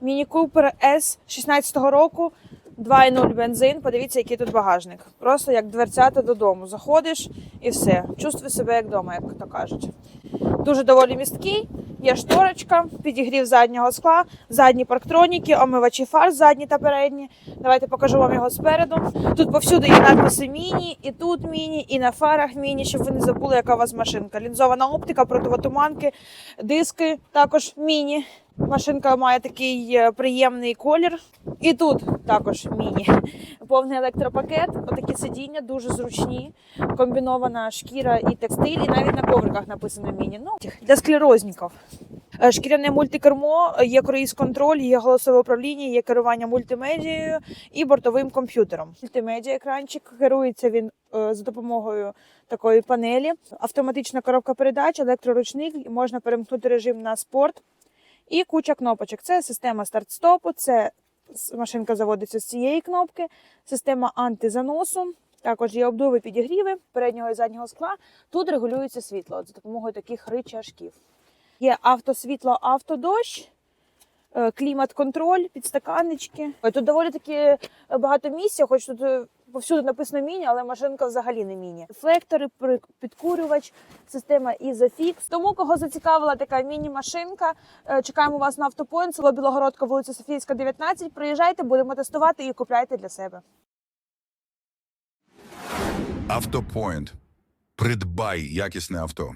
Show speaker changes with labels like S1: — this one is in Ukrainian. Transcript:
S1: Міні Купер S 16-го року, 2,0 бензин. Подивіться, який тут багажник. Просто як дверцята додому. Заходиш і все. Чувствуй себе як вдома, як то кажуть. Дуже доволі місткий. Є шторочка, підігрів заднього скла, задні парктроніки, омивачі фар задні та передні. Давайте покажу вам його спереду. Тут повсюди є надписи міні, і тут міні, і на фарах міні, щоб ви не забули, яка у вас машинка. Лінзована оптика, противотуманки, диски також міні. Машинка має такий е, приємний колір. І тут також міні. Повний електропакет, отакі сидіння дуже зручні, комбінована шкіра і текстиль, і навіть на ковриках написано міні. Ну, для склерозників. Е, Шкіряне мультикермо, є круїз-контроль, є голосове управління, є керування мультимедією і бортовим комп'ютером. Мультимедіа екранчик керується він е, за допомогою такої панелі. Автоматична коробка передач, електроручник, можна перемкнути режим на спорт і куча кнопочок. Це система старт-стопу, це машинка заводиться з цієї кнопки, система антизаносу. Також є обдуви підігріви переднього і заднього скла. Тут регулюється світло за допомогою таких ричажків. Є автосвітло, автодощ, е, клімат-контроль, підстаканнички. Тут доволі таки е, багато місця, хоч тут е, повсюди написано міні, але машинка взагалі не міні. Рефлектори, при- підкурювач, система ізофікс. Тому кого зацікавила така міні-машинка, е, чекаємо вас на автопоінт, село Білогородка, вулиця Софійська, 19. Приїжджайте, будемо тестувати і купляйте для себе.
S2: Автопоінт. Придбай якісне авто.